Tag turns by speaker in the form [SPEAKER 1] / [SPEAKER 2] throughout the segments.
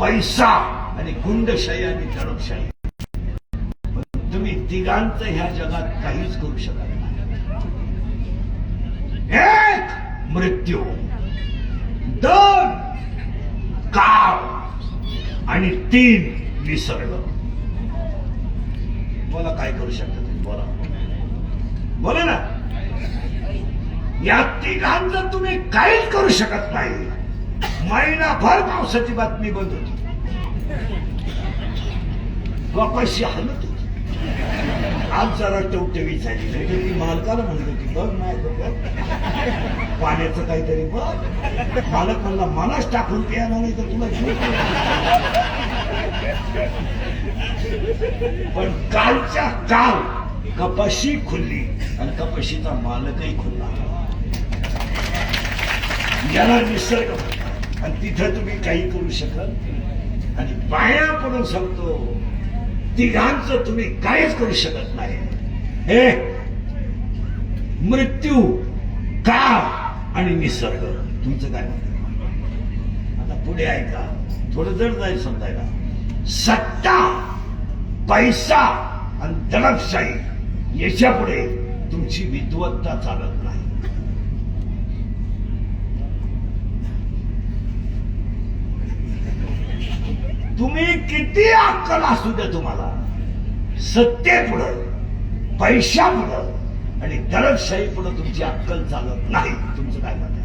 [SPEAKER 1] पैसा आणि गुंडशाही आणि दडपशाही. पण तुम्ही तिघांत ह्या जगात काहीच करू शकत नाही. एक मृत्यू दोन काळ आणि तीन निसर्ग. बोला काय करू शकता तुम्ही? बोला. बोला ना. या तिघांचं तुम्ही काहीच करू शकत नाही. महिनाभर पावसाची बातमी बंद होती. कपाशी हलत होती. आज जरा टवटवी झाली. नाही ती मालकाला म्हणत होती बघ नाही बघ पाण्याचं काहीतरी बघ. मालक म्हणला मलाच टाकून प्या नाही तर तुला पण कालच्या काल कपाशी खुलली आणि कपाशीचा मालकही खुलला. याला निसर्ग. आणि तिथं तुम्ही काही करू शकत आणि पाया पडून सांगतो तिघांचं तुम्ही काहीच करू शकत नाही. हे मृत्यू काळ आणि निसर्ग तुमचं काय म्हणत आता पुढे ऐका थोडं जड जाईल समजायला. सत्ता पैसा आणि दडपशाही याच्यापुढे तुमची विद्वत्ता चालत तुम्ही किती अक्कल असू द्या तुम्हाला. सत्ते पुढं पैशा पुढं आणि दडपशाही पुढं तुमची अक्कल चालत नाही तुमचं काय मत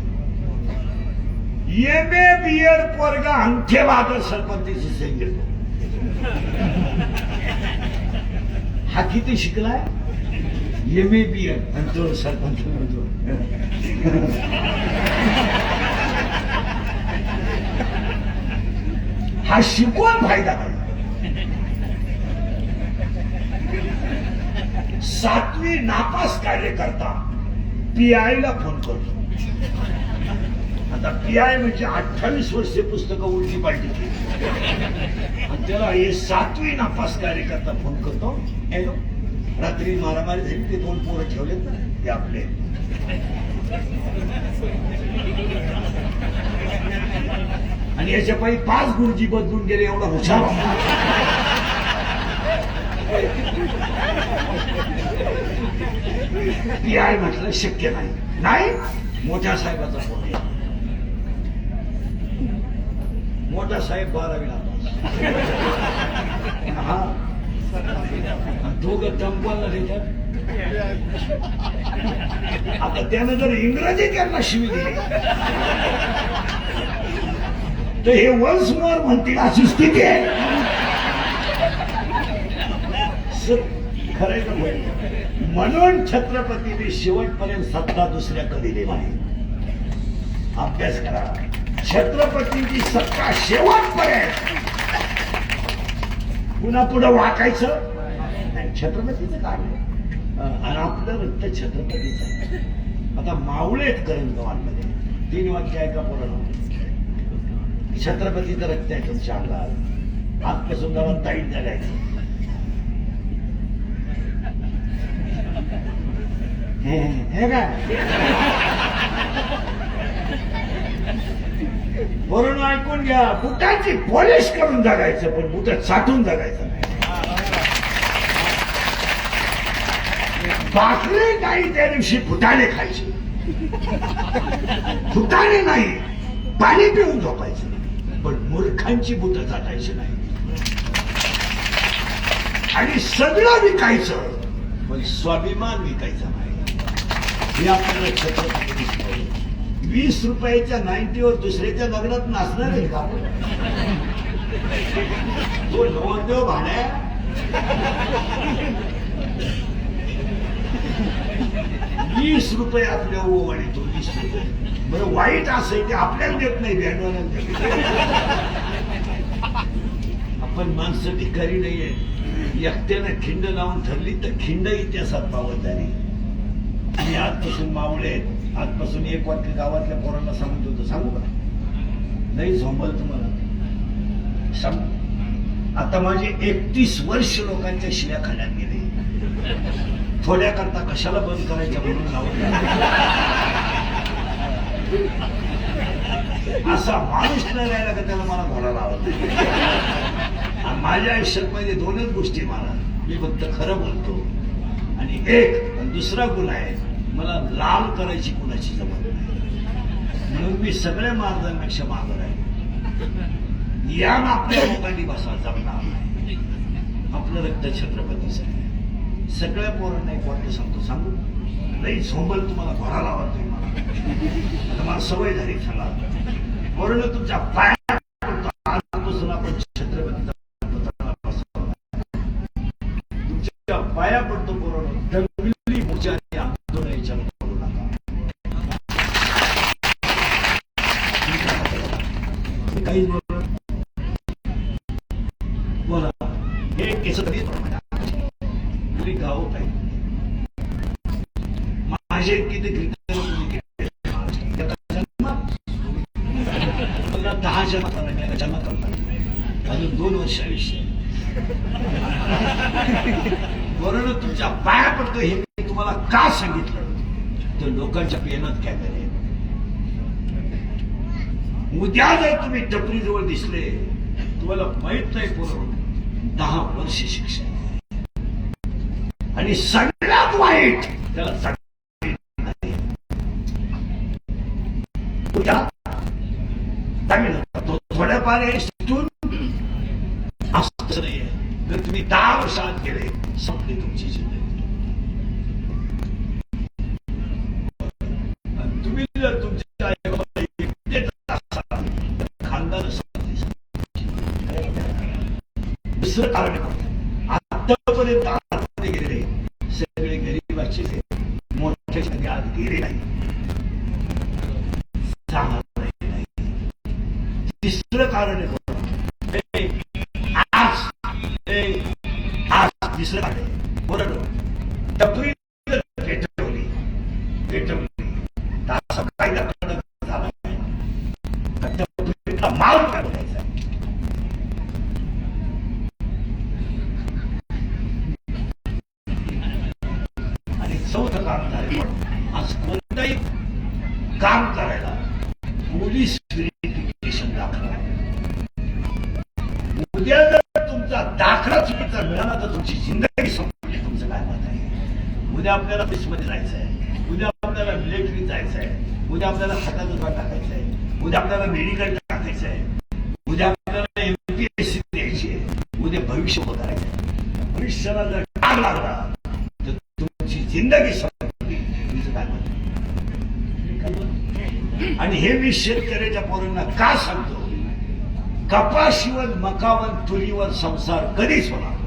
[SPEAKER 1] एम ए बी एड पोरगा अंगठे बहादर सरपंचीची घेतो हा किती शिकलाय? एम ए बी एड आणि तो सरपंच म्हणतो. हा शिकवून फायदा नाही सातवी नापास कार्यकर्ता पीआय ला फोन करतो आता पीआय म्हणजे अठ्ठावीस वर्षे पुस्तकं उलटी पालटी केली आणि त्याला हे सातवी नापास कार्यकर्ता फोन करतो हॅलो रात्री मारामारी झाली ते दोन पोरं ठेवलेत ना ते आपले आणि याच्या पायी पाच गुरुजी बदलून गेले एवढा हुशार पी आय म्हटलं शक्य नाही. नाही मोठ्या साहेबाचा फोन मोठा साहेब बारावीला हा. दोघं टंपलला देतात. आता त्यानं जर इंग्रजी त्यांना शिवी दिली. तर हे वन्स मोर म्हणतील अशी स्थिती आहे. खरं खरंय म्हणून छत्रपतीने शेवटपर्यंत सत्ता दुसऱ्या कधी नाही. अभ्यास करा. छत्रपतींची सत्ता शेवटपर्यंत. पुन्हा पुढे वाकायचं? नाही छत्रपतीचं काम आहे आणि आपलं रक्त छत्रपतीचं आता मावळे आहेत करंजगावांमध्ये तीन वाक्य ऐका पोरांनो. छत्रपतीचं रक्त आहे तुमच्या आजपासून गावात ताईट जगायचं. हे काय? वरून ऐकून घ्या बुटाची पॉलिश करून जगायचं पण बुटात साठून जगायचं नाही. भाकरी काही त्या दिवशी फुटाणे खायचे. फुटाणे नाही पाणी पिऊन झोपायचं. पण मूर्खांची बुट चाटायची नाही. आणि सगळं विकायचं पण स्वाभिमान विकायचा नाही. हे आपल्याला छत्रपती शिकवलं. वीस रुपयाच्या नाईन्टीवर दुसऱ्याच्या लग्नात नाचणार आहे का? तो नवरदेव भाड्या. वीस रुपये आपल्या ओवाडी हो तो वीस रुपये. बरं वाईट असं ते आपल्याला देत नाही आपण माणसं भिकारी नाहीये एकट्यानं खिंड लावून ठरली तर खिंड इतिहासात पावत झाली मी आजपासून मावळे आहेत. आजपासून एक वाक्य गावातल्या पोरांना सांगत होतो सांगू का? नाही झोंबल तुम्हाला. सांग. आता माझे एकतीस वर्ष लोकांच्या शिव्या खाण्यात गेले. थोड्याकरता कशाला बंद करायच्या म्हणून लावलं असा माणूस न राहिला का त्याला मला घोडा लावत नाही? माझ्या आयुष्यात मध्ये दोनच गोष्टी मला. मी फक्त खरं बोलतो आणि एक आणि दुसरा गुण आहे मला लाल करायची कुणाची जमत नाही. म्हणून मी सगळ्या मार्गांपेक्षा मागं आहे या ना आपल्या लोकांनी बसा जमणार नाही. आपलं रक्त छत्रपतीचं आहे सगळ्या पोरांना एक वाक्य सांगतो. सांगू? नाही झोंबल तुम्हाला घोडा लावत मला. आता मला सवय झाली सांगा पोरांना तुमच्या पाय आजपासून आपण तुमच्या पाया पडतो पोरांना दंगली मोर्चाने आंदोलन करू नका. काहीच बोला. हे केस कधी तुम्ही गाव काय? माझे किती दहा जन्मात आला, एका जन्मात अजून दोन वर्ष आयुष्य आहे. बरोबर तुमच्या पाया पडतो हे। मी तुम्हाला का सांगितलं तर लोकांच्या पेनात काय करेल उद्या जर तुम्ही टपरी जवळ दिसले तुम्हाला माहीत नाही पूर्ण दहा वर्ष शिक्षा आणि सगळ्यात वाईट त्याला नाही. तो थोड्याफार जर तुम्ही दहा वर्षात गेले संपली तुमची जिंदगी. तुम्ही जर तुमच्या दुसरं कारण आतापर्यंत आतमध्ये गेलेले सगळे गरीबाचे मोठे कधी आत गेले नाही चांगलं नाही तिसरं कारण आहे आज आज तिसरं कारण आहे बरोबर टपरी पेटवली. पेटवली. असं कडक नाही. टपरीला माल काय बोलायचा आणि चौथं काम झालं. आज कोणतंही काम करायला दाखला तुम्ही जर मिळाला तर तुमची जिंदगी संपली. तुमचं काय मत आहे? उद्या आपल्याला मध्ये जायचं आहे. उद्या आपल्याला मिलिटरी जायचं आहे. उद्या आपल्याला खाता दुकान टाकायचं आहे. उद्या आपल्याला मेडिकल टाकायचं आहे. उद्या आपल्याला एमपीएससी द्यायची आहे. उद्या भविष्य उभं आहे. भविष्याला जर टाक लागला तर तुमची जिंदगी संपली. तुमचं काय मत आहे? आणि हे मी शेतकऱ्याच्या पोरांना का सांगतो? कपाशीवर मकावर तुरीवर संसार कधीच होणार